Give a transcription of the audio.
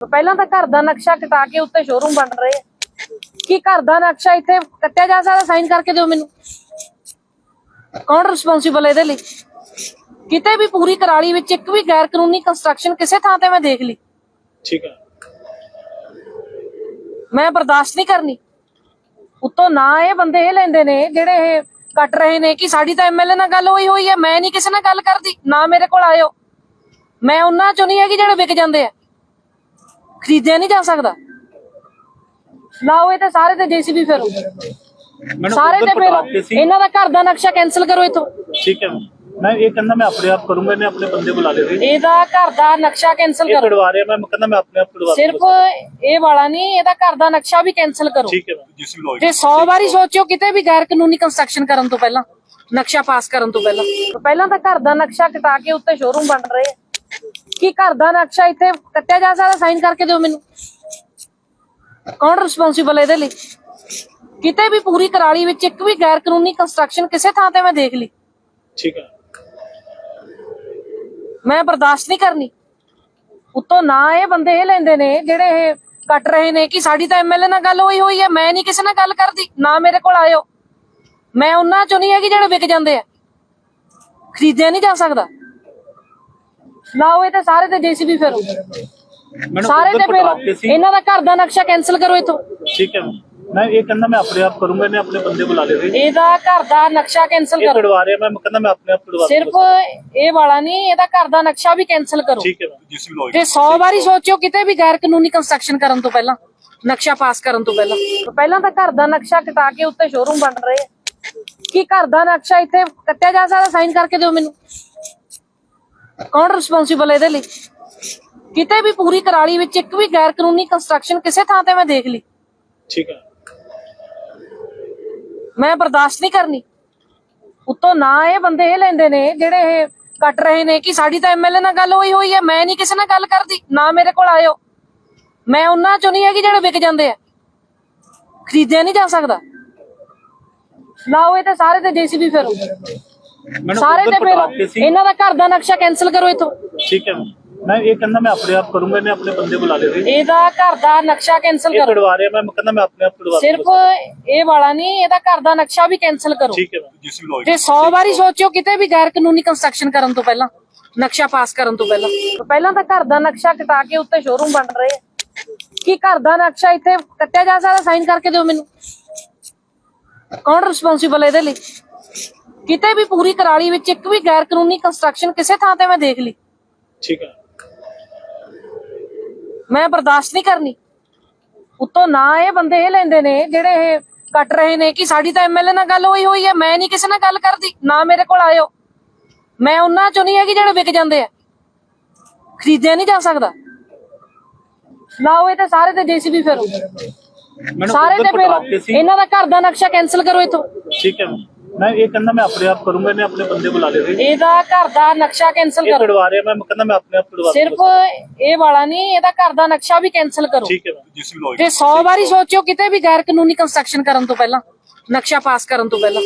ਪਹਿਲਾਂ ਤਾਂ ਘਰ ਦਾ ਨਕਸ਼ਾ ਕਟਾ ਕੇ ਉੱਤੇ ਸ਼ੋਰੂਮ ਬਣ ਰਹੇ ਆ। ਕੀ ਘਰ ਦਾ ਨਕਸ਼ਾ ਇੱਥੇ ਕੱਟਿਆ ਜਾ ਸਕਦਾ ਸਾਈਨ ਕਰਕੇ ਦਿਓ ਮੈਨੂੰ। ਕੌਣ ਰਿਸਪੌਂਸਿਬਲ ਇਹਦੇ ਲਈ? ਕਿਤੇ ਵੀ ਪੂਰੀ ਕਰਾਲੀ ਵਿੱਚ ਇੱਕ ਵੀ ਗੈਰ ਕਾਨੂੰਨੀ ਕੰਸਟਰਕਸ਼ਨ ਕਿਸੇ ਥਾਂ ਤੇ ਮੈਂ ਦੇਖ ਲਈ। ਠੀਕ ਹੈ ਮੈਂ ਬਰਦਾਸ਼ਤ ਨਹੀਂ ਕਰਨੀ। ਉੱਤੋਂ ਨਾ ਇਹ ਬੰਦੇ ਇਹ ਲੈਂਦੇ ਨੇ ਜਿਹੜੇ ਇਹ ਕੱਟ ਰਹੇ ਨੇ ਕਿ ਸਾਡੀ ਤਾਂ ਐਮਐਲਏ ਨਾਲ ਗੱਲ ਹੋਈ ਹੋਈ ਹੈ ਮੈਂ ਨਹੀਂ ਕਿਸੇ ਨਾਲ ਗੱਲ ਕਰਦੀ ਨਾ ਮੇਰੇ ਕੋਲ ਆਇਓ। ਮੈਂ ਉਹਨਾਂ ਚੋਂ ਨਹੀਂ ਹੈਗੀ ਜਿਹੜੇ ਵਿਕ ਜਾਂਦੇ ਆ। ਖਰੀਦਿਆ ਨਹੀਂ ਜਾ ਸਕਦਾ। ਲਾਓ ਇਹ ਤੇ ਸਾਰੇ ਤੇ ਜੀਸੀਬੀ ਫਿਰ। ਮੈਨੂੰ ਸਾਰੇ ਤੇ ਫਿਰ। ਸੀ। ਇਹਨਾਂ ਦਾ ਘਰ ਦਾ ਨਕਸ਼ਾ ਕੈਨਸਲ ਕਰੋ ਇਥੋਂ। ਠੀਕ ਹੈ ਮੈਂ ਇਹ ਕਹਿੰਦਾ ਮੈਂ ਆਪਣੇ ਆਪ ਕਰੂੰਗਾ ਇਹਨੇ ਆਪਣੇ ਬੰਦੇ ਬੁਲਾ ਲਏ ਇਹਦਾ ਘਰ ਦਾ ਨਕਸ਼ਾ ਕੈਨਸਲ ਇਹ ਕਰੋ। ਕਢਵਾ ਰਿਹਾ ਮੈਂ ਮੈਂ ਕਹਿੰਦਾ ਮੈਂ ਆਪਣੇ ਆਪ ਕਢਵਾ ਸਿਰਫ ਇਹ ਵਾਲਾ ਨਹੀਂ ਇਹਦਾ ਘਰ ਦਾ ਨਕਸ਼ਾ ਵੀ ਕੈਨਸਲ ਕਰੋ। ਠੀਕ ਹੈ ਜਿਸ ਵੀ ਤੇ 100 ਵਾਰੀ ਸੋਚਿਓ ਕਿਤੇ ਵੀ ਗੈਰ ਕਾਨੂੰਨੀ ਕੰਸਟਰਕਸ਼ਨ ਕਰਨ ਤੋਂ ਪਹਿਲਾਂ ਨਕਸ਼ਾ ਪਾਸ ਕਰਨ ਤੋਂ ਪਹਿਲਾਂ। ਪਹਿਲਾਂ ਤਾਂ ਘਰ ਦਾ ਨਕਸ਼ਾ ਕਟਾ ਕੇ ਉੱਤੇ ਸ਼ੋਰੂਮ ਬਣ ਰਹੇ ਆ। ਕੀ ਘਰ ਦਾ ਨਕਸ਼ਾ ਇੱਥੇ ਕੱਟਿਆ ਜਾ ਸਕਦਾ? ਸਾਈਨ ਕਰਕੇ ਦਿਓ ਮੈਨੂੰ। ਕੌਣ ਰਿਸਪੌਂਸਿਬਲ ਇਹਦੇ ਲਈ? ਕਿਤੇ ਵੀ ਪੂਰੀ ਕਰਾਲੀ ਵਿੱਚ ਇੱਕ ਵੀ ਗੈਰ ਕਾਨੂੰਨੀ ਕੰਸਟਰਕਸ਼ਨ ਕਿਸੇ ਥਾਂ ਤੇ ਮੈਂ ਦੇਖ ਲਈ। ਠੀਕ ਹੈ। ਮੈਂ ਬਰਦਾਸ਼ਤ ਨਹੀਂ ਕਰਨੀ। ਉੱਤੋਂ ਨਾ ਇਹ ਬੰਦੇ ਇਹ ਲੈਂਦੇ ਨੇ ਜਿਹੜੇ ਇਹ ਕੱਟ ਰਹੇ ਨੇ ਕਿ ਸਾਡੀ ਤਾਂ ਐਮਐਲਏ ਨਾਲ ਗੱਲ ਹੋਈ ਹੋਈ ਹੈ ਮੈਂ ਨਹੀਂ ਕਿਸੇ ਨਾਲ ਗੱਲ ਕਰਦੀ ਨਾ ਮੇਰੇ ਕੋਲ ਆਇਓ। ਮੈਂ ਉਹਨਾਂ ਚੋਂ ਨਹੀਂ ਹੈਗੀ ਜਿਹੜੇ ਵਿਕ ਜਾਂਦੇ ਆ। ਖਰੀਦਿਆ ਨਹੀਂ ਜਾ ਸਕਦਾ। ਲਾਓ ਇਹ ਤੇ ਸਾਰੇ ਤੇ ਜੀਸੀਬੀ ਫਿਰ ਸਾਰੇ ਤੇ ਫਿਰ ਇਹਨਾਂ ਦਾ ਘਰ ਦਾ ਨਕਸ਼ਾ ਕੈਨਸਲ ਕਰੋ ਇਥੋਂ। ਠੀਕ ਹੈ। ਮੈਂ ਇਹ ਕਹਿੰਦਾ ਮੈਂ ਆਪਣੇ ਆਪ ਕਰੂੰਗਾ ਇਹਨੇ ਆਪਣੇ ਬੰਦੇ ਬੁਲਾ ਲਏ ਸੀ। ਇਹਦਾ ਘਰ ਦਾ ਨਕਸ਼ਾ ਕੈਨਸਲ ਕਰੋ। ਕਢਵਾ ਰਿਹਾ ਮੈਂ ਮੈਂ ਕਹਿੰਦਾ ਮੈਂ ਆਪਣੇ ਆਪ ਕਢਵਾ ਸਿਰਫ ਇਹ ਵਾਲਾ ਨਹੀਂ ਇਹਦਾ ਘਰ ਦਾ ਨਕਸ਼ਾ ਵੀ ਕੈਨਸਲ ਕਰੋ। ਠੀਕ ਹੈ ਜਿਸ ਵੀ ਤੇ 100 ਵਾਰੀ ਸੋਚਿਓ ਕਿਤੇ ਵੀ ਗੈਰ ਕਾਨੂੰਨੀ ਕੰਸਟਰਕਸ਼ਨ ਕਰਨ ਤੋਂ ਪਹਿਲਾਂ ਨਕਸ਼ਾ ਪਾਸ ਕਰਨ ਤੋਂ ਪਹਿਲਾਂ। ਪਹਿਲਾਂ ਤਾਂ ਘਰ ਦਾ ਨਕਸ਼ਾ ਕਟਾ ਕੇ ਉੱਤੇ ਸ਼ੋਰੂਮ ਬਣ ਰਹੇ ਆ। ਕੀ ਘਰ ਦਾ ਨਕਸ਼ਾ ਇੱਥੇ ਕੱਟਿਆ ਜਾ ਸਕਦਾ? ਸਾਈਨ ਕਰਕੇ ਦਿਓ ਮੈਨੂੰ। ਕੌਣ ਰਿਸਪੌਂਸਿਬਲ ਇਹਦੇ ਲਈ? ਕਿਤੇ ਵੀ ਪੂਰੀ ਕਰਾਲੀ ਵਿੱਚ ਇੱਕ ਵੀ ਗੈਰ ਕਾਨੂੰਨੀ ਕੰਸਟਰਕਸ਼ਨ ਕਿਸੇ ਥਾਂ ਤੇ ਮੈਂ ਦੇਖ ਲਈ। ਠੀਕ ਹੈ ਮੈਂ ਬਰਦਾਸ਼ਤ ਨਹੀਂ ਕਰਨੀ। ਉੱਤੋਂ ਨਾ ਇਹ ਬੰਦੇ ਇਹ ਲੈਂਦੇ ਨੇ ਜਿਹੜੇ ਇਹ ਕੱਟ ਰਹੇ ਨੇ ਕਿ ਸਾਡੀ ਤਾਂ ਐਮਐਲਏ ਨਾਲ ਗੱਲ ਹੋਈ ਹੋਈ ਹੈ ਮੈਂ ਨਹੀਂ ਕਿਸੇ ਨਾਲ ਗੱਲ ਕਰਦੀ ਨਾ ਮੇਰੇ ਕੋਲ ਆਇਓ। ਮੈਂ ਉਹਨਾਂ ਚੋਂ ਨਹੀਂ ਹੈਗੀ ਜਿਹੜੇ ਵਿਕ ਜਾਂਦੇ ਆ। ਖਰੀਦਿਆ ਨਹੀਂ ਜਾ ਸਕਦਾ। ਲਾਓ ਇਹ ਤੇ ਸਾਰੇ ਤੇ ਜੀਸੀਬੀ ਫਿਰ। ਸਾਰੇ ਤੇ ਫਿਰ ਇਹਨਾਂ ਦਾ ਘਰ ਦਾ ਨਕਸ਼ਾ ਕੈਨਸਲ ਕਰੋ ਇਥੋਂ। ਠੀਕ ਹੈ। ਮੈਂ ਇਹ ਕਹਿੰਦਾ ਮੈਂ ਆਪਣੇ ਆਪ ਕਰੂੰਗਾ ਇਹਨੇ ਆਪਣੇ ਬੰਦੇ ਬੁਲਾ ਲਏ ਸੀ। ਇਹਦਾ ਘਰ ਦਾ ਨਕਸ਼ਾ ਕੈਨਸਲ ਇਹ ਕਰੋ। ਕਢਵਾ ਰਿਹਾ ਮੈਂ ਮੈਂ ਕਹਿੰਦਾ ਮੈਂ ਆਪਣੇ ਆਪ ਕਢਵਾ ਸਿਰਫ ਇਹ ਵਾਲਾ ਨਹੀਂ ਇਹਦਾ ਘਰ ਦਾ ਨਕਸ਼ਾ ਵੀ ਕੈਨਸਲ ਕਰੋ। ਠੀਕ ਹੈ। ਜਿਸ ਵੀ ਤੇ 100 ਵਾਰੀ ਸੋਚਿਓ ਕਿਤੇ ਵੀ ਗੈਰ ਕਾਨੂੰਨੀ ਕੰਸਟਰਕਸ਼ਨ ਕਰਨ ਤੋਂ ਪਹਿਲਾਂ ਨਕਸ਼ਾ ਪਾਸ ਕਰਨ ਤੋਂ ਪਹਿਲਾਂ। ਪਹਿਲਾਂ ਤਾਂ ਘਰ ਦਾ ਨਕਸ਼ਾ ਕਟਾ ਕੇ ਉੱਤੇ ਸ਼ੋਰੂਮ ਬਣ ਰਹੇ ਆ। ਕੀ ਘਰ ਦਾ ਨਕਸ਼ਾ ਇੱਥੇ ਕੱਟਿਆ ਜਾ ਸਕਦਾ? ਸਾਈਨ ਕਰਕੇ ਦਿਓ ਮੈਨੂੰ। ਕੌਣ ਰਿਸਪੌਂਸਿਬਲ ਇਹਦੇ ਲਈ? ਕਿਤੇ ਵੀ ਪੂਰੀ ਕਰਾਲੀ ਵਿੱਚ ਇੱਕ ਵੀ ਗੈਰ ਕਾਨੂੰਨੀ ਕੰਸਟਰਕਸ਼ਨ ਕਿਸੇ ਥਾਂ ਤੇ ਮੈਂ ਦੇਖ ਲਈ। ਠੀਕ ਹੈ ਮੈਂ ਬਰਦਾਸ਼ਤ ਨਹੀਂ ਕਰਨੀ। ਉੱਤੋਂ ਨਾ ਇਹ ਬੰਦੇ ਇਹ ਲੈਂਦੇ ਨੇ ਜਿਹੜੇ ਇਹ ਕੱਟ ਰਹੇ ਨੇ ਕਿ ਸਾਡੀ ਤਾਂ ਐਮਐਲਏ ਨਾਲ ਗੱਲ ਹੋਈ ਹੋਈ ਹੈ ਮੈਂ ਨਹੀਂ ਕਿਸੇ ਨਾਲ ਗੱਲ ਕਰਦੀ ਨਾ ਮੇਰੇ ਕੋਲ ਆਇਓ। ਮੈਂ ਉਹਨਾਂ ਚੋਂ ਨਹੀਂ ਹੈਗੀ ਜਿਹੜੇ ਵਿਕ ਜਾਂਦੇ ਆ। ਖਰੀਦਿਆ ਨਹੀਂ ਜਾ ਸਕਦਾ। ਲਾਓ ਇਹ ਤੇ ਸਾਰੇ ਤੇ ਜੀਸੀਬੀ ਫਿਰ। ਸਾਰੇ ਤੇ ਫਿਰ। ਇਹਨਾਂ ਦਾ ਘਰ ਦਾ ਨਕਸ਼ਾ ਕੈਨਸਲ ਕਰੋ ਇਥੋਂ। ਠੀਕ ਹੈ। ਮੈਂ ਇਹ ਕਹਿੰਦਾ ਮੈਂ ਆਪਣੇ ਆਪ ਕਰੂੰਗਾ ਇਹਨੇ ਆਪਣੇ ਬੰਦੇ ਬੁਲਾ ਲਏ ਸੀ। ਇਹਦਾ ਘਰ ਦਾ ਨਕਸ਼ਾ ਕੈਨਸਲ ਇਹ ਕਰੋ। ਕਢਵਾ ਰਿਹਾ ਮੈਂ ਕਹਿੰਦਾ ਮੈਂ ਆਪਣੇ ਆਪ ਕਢਵਾ ਸਿਰਫ ਇਹ ਵਾਲਾ ਨਹੀਂ ਇਹਦਾ ਘਰ ਦਾ ਨਕਸ਼ਾ ਵੀ ਕੈਨਸਲ ਕਰੋ। ਠੀਕ ਹੈ ਜਿਸ ਵੀ ਤੇ 100 ਵਾਰੀ ਸੋਚਿਓ ਕਿਤੇ ਵੀ ਗੈਰ ਕਾਨੂੰਨੀ ਕੰਸਟਰਕਸ਼ਨ ਕਰਨ ਤੋਂ ਪਹਿਲਾਂ ਨਕਸ਼ਾ ਪਾਸ ਕਰਨ ਤੋਂ ਪਹਿਲਾਂ।